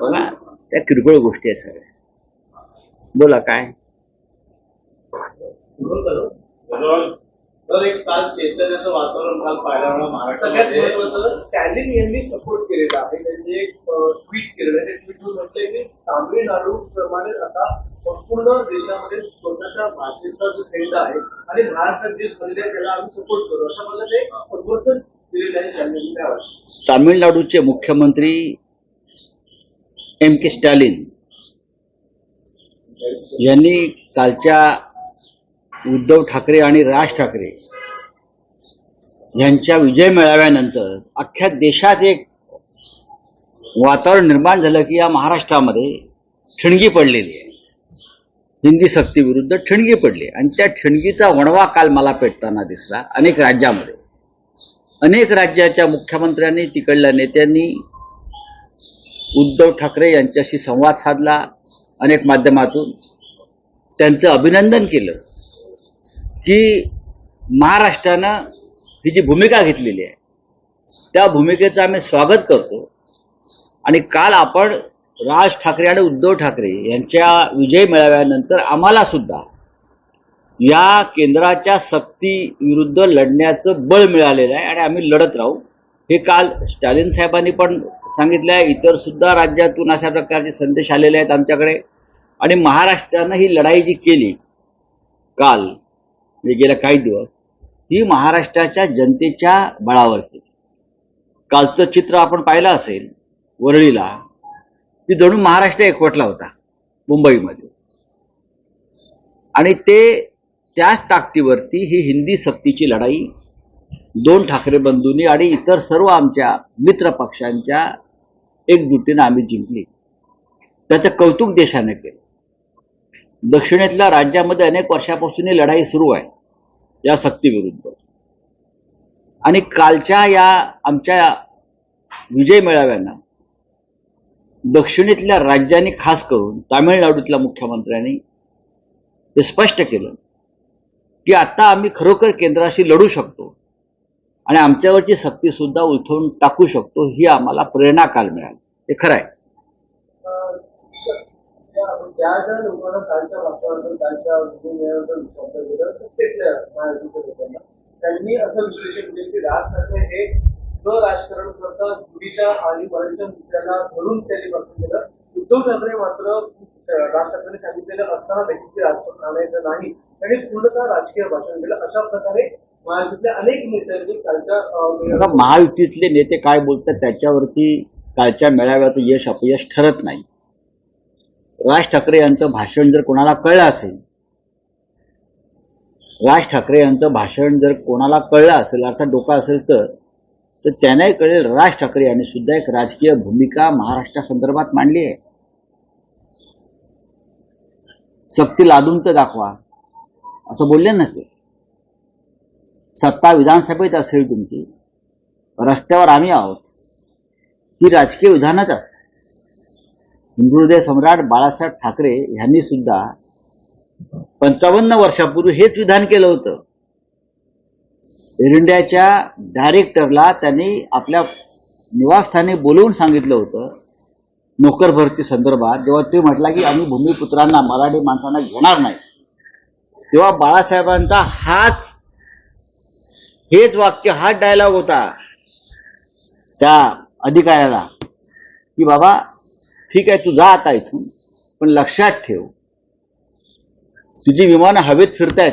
बघा त्या किरकोळ गोष्टी आहेत सगळ्या. बोला काय? तर एक काल चैतन्याचं वातावरण काल पाहायला मिळालं महाराष्ट्रामध्ये. स्टॅलिन यांनी सपोर्ट केलेला आहे. त्यांनी एक ट्विट केलेलं आहे. ट्विट म्हटलंय की तामिळनाडू प्रमाणे आता संपूर्ण देशामध्ये स्वतःच्या भाषेचा जो खेळ आहे आणि महाराष्ट्रात जे झालेलं आहे त्याला आम्ही सपोर्ट करू. अशा एक संबोधन दिलेलं आहे स्टॅलिन तामिळनाडूचे मुख्यमंत्री एम के स्टॅलिन यांनी कालच्या उद्धव ठाकरे आणि राज ठाकरे यांच्या विजय मेळाव्यानंतर अख्ख्या देशात एक वातावरण निर्माण झालं की या महाराष्ट्रामध्ये ठिणगी पडलेली आहे. हिंदी सक्ती विरुद्ध ठिणगी पडली आणि त्या ठिणगीचा वणवा काल मला पेटताना दिसला अनेक राज्यामध्ये. अनेक राज्याच्या मुख्यमंत्र्यांनी तिकडल्या नेत्यांनी उद्धव ठाकरे यांच्याशी संवाद साधला अनेक माध्यमातून. त्यांचं अभिनंदन केलं की महाराष्ट्रानं ही जी भूमिका घेतलेली आहे त्या भूमिकेचं आम्ही स्वागत करतो. आणि काल आपण राज ठाकरे आणि उद्धव ठाकरे यांच्या विजय मेळाव्यानंतर आम्हाला सुद्धा या केंद्राच्या सक्ती विरुद्ध लढण्याचं बळ मिळालेलं आहे आणि आम्ही लढत राहू. हे काल स्टॅलिन साहेबांनी पण सांगितलं आहे इतर सुद्धा राज्यातून अशा प्रकारचे संदेश आलेले आहेत आमच्याकडे. आणि महाराष्ट्रानं ही लढाई जी केली काल म्हणजे गेल्या काही दिवस ही महाराष्ट्राच्या जनतेच्या बळावर केली. कालचं चित्र आपण पाहिलं असेल वरळीला की जणू महाराष्ट्र एकवटला होता मुंबईमध्ये. आणि ते त्याच ताकदीवरती ही हिंदी सक्तीची लढाई दोन ठाकरे बंधूंनी आणि इतर सर्व आमच्या मित्र पक्षांच्या एकजुटीनं आम्ही जिंकली. त्याचं कौतुक देशाने केलं. दक्षिणेतल्या राज्यामध्ये अनेक वर्षापासून ही लढाई सुरू आहे या सक्तीविरुद्ध. आणि कालच्या या आमच्या विजय मेळाव्यांना दक्षिणेतल्या राज्यांनी खास करून तामिळनाडूतल्या मुख्यमंत्र्यांनी हे स्पष्ट केलं की आता आम्ही खरोखर केंद्राशी लढू शकतो. आणि आमच्यावरची सक्ती सुद्धा उलथवून टाकू शकतो ही आम्हाला प्रेरणा काल मिळाली. हे खरं आहे ज्या ज्या लोकांना लोकांना त्यांनी असं विश्लेषण केलं की राज ठाकरे हे राजकारण करता जुडीच्या आणि मराठीच्या मुद्द्याला धरून त्यांनी वर्तन केलं उद्धव ठाकरे मात्र राज ठाकरेने सांगितलेलं असताना देखील राजकारण आणायचं नाही त्यांनी पूर्णतः राजकीय भाषण केलं अशा प्रकारे अनेक महायुतीतले नेते काय बोलतात त्याच्यावरती कालच्या मेळाव्यात यश अपयश ठरत नाही. राज ठाकरे यांचं भाषण जर कोणाला कळलं असेल राज ठाकरे यांचं भाषण जर कोणाला कळलं असेल अर्थात डोका असेल तर तर त्यांनाही कळेल राज ठाकरे यांनी सुद्धा एक राजकीय भूमिका महाराष्ट्रासंदर्भात मांडली आहे. सक्ती लादून तर दाखवा. असं बोलले ना ते? सत्ता विधानसभेत असेल तुमची रस्त्यावर आम्ही आहोत. ही राजकीय विधानच असतात हिंदुहृदय सम्राट बाळासाहेब ठाकरे यांनी सुद्धा पंचावन्न वर्षापूर्वी हेच विधान केलं होतं. एअर इंडियाच्या डायरेक्टरला त्यांनी आपल्या निवासस्थानी बोलवून सांगितलं होतं. नोकर भरती संदर्भात जेव्हा ते म्हटला की आम्ही भूमिपुत्रांना मराठी माणसांना घेणार नाही तेव्हा बाळासाहेबांचा हाच हेच वाक्य हा डायलॉग होता. त्या अधिकाऱ्याला की बाबा ठीक आहे तू जा आता इथून पण लक्षात ठेव. तुझी विमानं हवेत फिरतायत.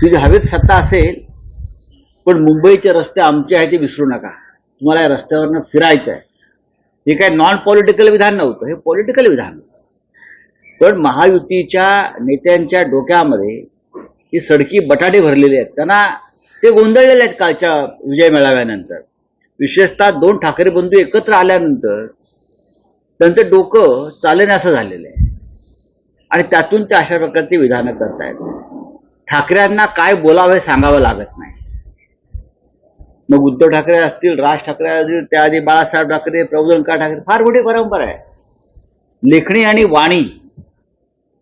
तुझी हवेत सत्ता असेल पण मुंबईचे रस्ते आमचे आहे ते विसरू नका. तुम्हाला या रस्त्यावरनं फिरायचं आहे. हे काय नॉन पॉलिटिकल विधान नव्हतं हे पॉलिटिकल विधान. होतं पण महायुतीच्या नेत्यांच्या डोक्यामध्ये ही सडकी बटाटे भरलेली आहेत. त्यांना ते गोंधळलेले आहेत कालच्या विजय मेळाव्यानंतर. विशेषतः दोन ठाकरे बंधू एकत्र आल्यानंतर त्यांचं डोकं चालेन असं झालेलं आहे. आणि त्यातून ते अशा प्रकारची विधानं करतायत. ठाकरेंना काय बोलावं हे सांगावं लागत नाही. मग उद्धव ठाकरे असतील राज ठाकरे असतील त्याआधी बाळासाहेब ठाकरे प्रबोधनकार ठाकरे फार मोठी परंपरा आहे. लेखणी आणि वाणी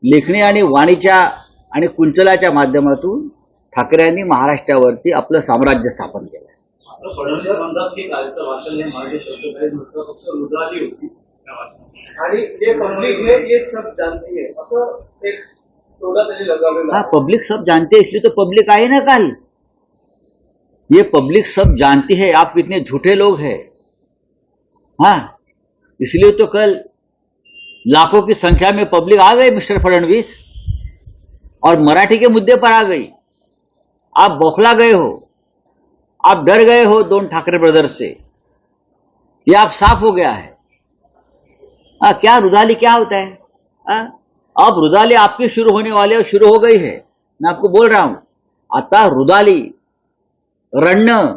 लेखणी आणि वाणीच्या आणि कुंचलाच्या माध्यमातून ठाकरे यांनी महाराष्ट्रावरती आपलं साम्राज्य स्थापन केलं. हे पब्लिक ये सब जानती है हाँ आहे. पब्लिक सब जानते हैं इसलिए तो पब्लिक आई ना कल. ये पब्लिक सब जानती है आप कितने झूठे लोग हैं. हाँ इसलिए तो कल लाखों की संख्या में पब्लिक आ गए मिस्टर फडणवीस. और मराठी के मुद्दे पर आ गई। आप बौखला गए हो। आप डर गए हो दोन ठाकरे ब्रदर्स से। ये आप साफ हो गया है। आ, क्या रुदाली क्या होता है? आ? अब रुदाली आपकी शुरू होने वाली और शुरू हो गई है। मैं आपको बोल रहा हूं आता रुदाली रडणं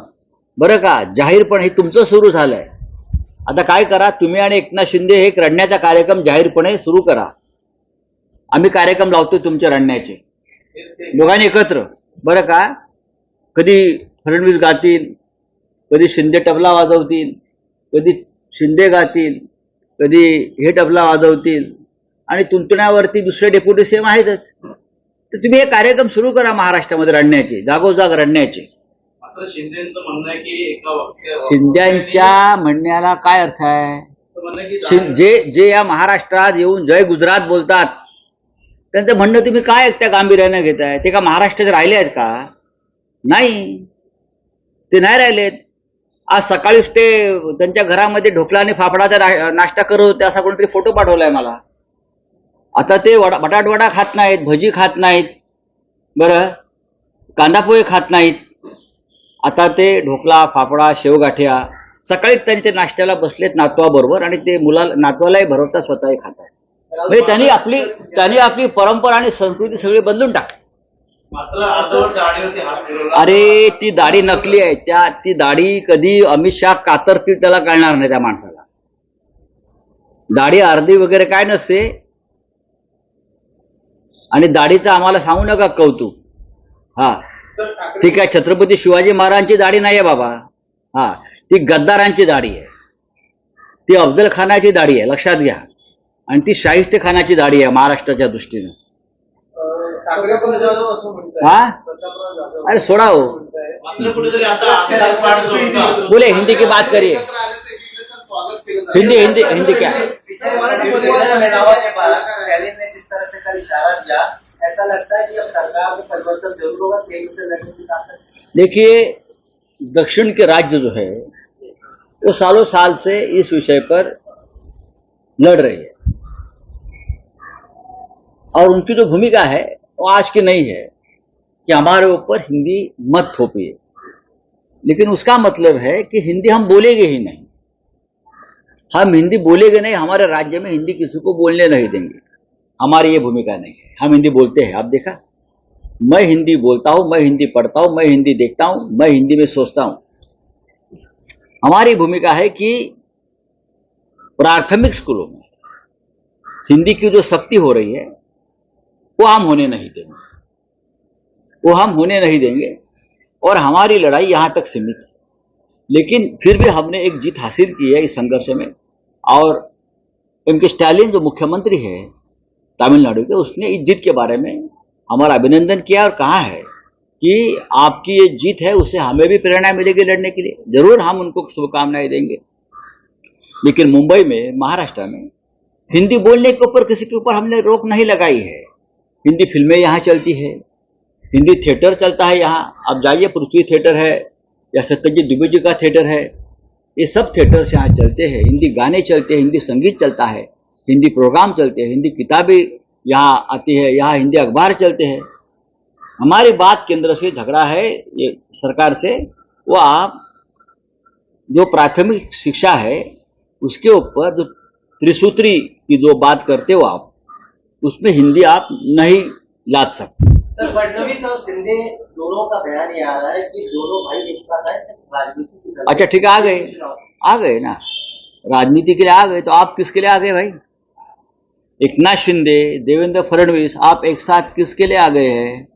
बरं का जाहीरपण हे तुमचं सुरू झालंय. आता काय करा तुम्ही आणि एकनाथ शिंदे हे एक रडण्याचा कार्यक्रम जाहीरपणे सुरू करा. आम्ही कार्यक्रम लावतो तुमच्या रडण्याचे. दोघांनी एकत्र. बरं का? कधी फडणवीस गातील कधी शिंदे तबला वाजवतील कधी शिंदे गातील कधी हे तबला वाजवतील आणि तुंतण्यावरती दुसरे डेप्युटी सेम आहेतच. तर तुम्ही हे कार्यक्रम सुरू करा महाराष्ट्रामध्ये रडण्याचे जागोजाग रडण्याचे. मात्र शिंदेचं म्हणणं आहे की एका वाक्य शिंद्यांच्या म्हणण्याला काय अर्थ आहे? जे जे या महाराष्ट्रात येऊन जय गुजरात बोलतात त्यांचं म्हणणं तुम्ही काय त्या गांभीर्यानं घेताय? ते का महाराष्ट्रात राहिले आहेत का? नाही. ते नाही राहिलेत आज सकाळीच ते त्यांच्या घरामध्ये ढोकला आणि फाफडाचा नाश्ता करत होते असा कोणतरी फोटो पाठवलाय मला. आता ते वडा बटाटवडा खात नाहीत भजी खात नाहीत. बरं? कांदापोहे खात नाहीत. आता ते ढोकला फाफडा शेवगाठ्या सकाळी त्यांच्या नाश्त्याला बसलेत नातवाबरोबर आणि ते मुलाला नातवालाही भरवता स्वतःही खात आहेत म्हणजे त्यांनी आपली त्यांनी आपली परंपरा आणि संस्कृती सगळी बदलून टाकली. फिरवला अरे ती दाढी नकली आहे. त्या ती दाढी कधी अमित शहा कातरतील त्याला कळणार नाही त्या माणसाला. दाढी अर्धी वगैरे काय नसते. आणि दाढीचं आम्हाला सांगू नका कौतुक. हा. ठीक आहे छत्रपती शिवाजी महाराजांची दाढी नाही आहे बाबा. हा. ती गद्दारांची दाढी आहे. ती अफजल खानाची दाढी आहे. लक्षात घ्या. आणि ती शाहिस्ते खानाची दाढी आहे महाराष्ट्राच्या दृष्टीनं? अरे सोडा हो. बोले, हिंदी की बात करिए. हिंदी हिंदी हिंदी क्या? ने जिस तरह से इशारा दिया ऐसा लगता है अब सरकार परिवर्तन ज़रूर होगा से लड़ने की देखिए, दक्षिण के राज्य जो है, वो सालों साल से इस विषय पर लड़ रही है। और उनकी जो भूमिका है, वो आज की नहीं है कि हमारे ऊपर हिंदी मत थोपिए। लेकिन उसका मतलब है कि हिंदी हम बोलेंगे ही नहीं। हम हिंदी बोलेंगे नहीं, हमारे राज्य में हिंदी किसी को बोलने नहीं देंगे। हमारी ये भूमिका नहीं है। हम हिंदी बोलते हैं, आप देखा? मैं हिंदी बोलता हूँ, मैं हिंदी पढ़ता हूँ, मैं हिंदी देखता हूँ, मैं हिंदी में सोचता हूँ। हमारी भूमिका है कि प्राथमिक स्कूलों में हिंदी की जो शक्ति हो रही है वो हम होने नहीं देंगे। वो हम होने नहीं देंगे। और हमारी लड़ाई यहाँ तक सीमित है। लेकिन फिर भी हमने एक जीत हासिल की है इस संघर्ष में। और एम के स्टालिन जो मुख्यमंत्री है तमिलनाडु के, उसने इस जीत के बारे में हमारा अभिनंदन किया और कहा है कि आपकी ये जीत है, उसे हमें भी प्रेरणा मिलेगी लड़ने के लिए। ज़रूर हम उनको शुभकामनाएँ देंगे। लेकिन मुंबई में, महाराष्ट्र में हिंदी बोलने के ऊपर किसी के ऊपर हमने रोक नहीं लगाई है। हिंदी फ़िल्में यहाँ चलती है। हिंदी थिएटर चलता है यहाँ। आप जाइए, पृथ्वी थिएटर है, या सत्यजीत दुबे जी का थिएटर है। ये सब थिएटर्स यहाँ चलते हैं। हिंदी गाने चलते हैं, हिंदी संगीत चलता है, हिंदी प्रोग्राम चलते हैं, हिंदी किताबें यहाँ आती है, यहाँ हिंदी अखबार चलते हैं। हमारी बात केंद्र से झगड़ा है, ये सरकार से। वो आप, जो प्राथमिक शिक्षा है, उसके ऊपर जो त्रिसूत्री की जो बात करते हो आप उसमें हिंदी आप नहीं लाद सकते। सर फडणवीस और शिंदे दोनों का बयान ये आ रहा है कि दोनों भाई एक साथ आए राजनीति अच्छा ठीक है आ गए। आ गए ना? राजनीति के लिए आ गए तो आप किसके लिए आ गए भाई? एकनाथ शिंदे देवेंद्र फडणवीस आप एक साथ किसके लिए आ गए हैं?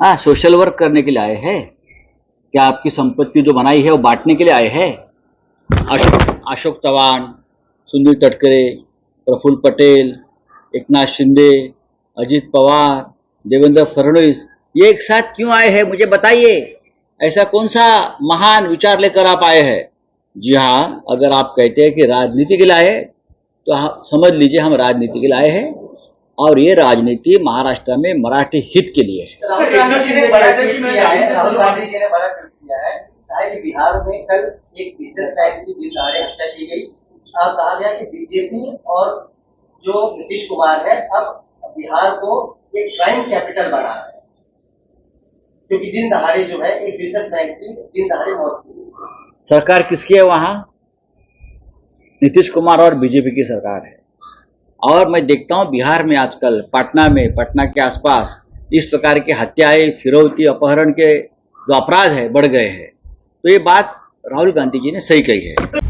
हाँ सोशल वर्क करने के लिए आए हैं? क्या आपकी संपत्ति जो बनाई है वो बांटने के लिए आए हैं? अशोक अशोक चव्हाण सुनील तटकरे प्रफुल्ल पटेल एकनाथ शिंदे अजित पवार देवेंद्र फडणवीस ये एक साथ क्यों आए हैं? मुझे बताइए। ऐसा कौन सा महान विचार लेकर आप आए हैं? जी हाँ अगर आप कहते हैं कि राजनीति के लिए आए तो हाँ, समझ लीजिए हम राजनीति के लिए आए हैं और ये राजनीति महाराष्ट्र में मराठी हित के लिए है। है? है। है बिहार में कल एक बिजनेसमैन की गई कहा गया कि बीजेपी और जो नीतीश कुमार है, अब बिहार को एक क्राइम कैपिटल बना है। क्योंकि दिन दहाड़े जो है, एक बिजनेसमैन की दिन दहाड़े मौत हुई सरकार किसकी है वहाँ? नीतीश कुमार और बीजेपी की सरकार है। और मैं देखता हूँ बिहार में आजकल, पटना में, पटना के आसपास, इस प्रकार की हत्याएँ, फिरौती, अपहरण के जो अपराध है, बढ़ गए हैं। तो ये बात राहुल गांधी जी ने सही कही है।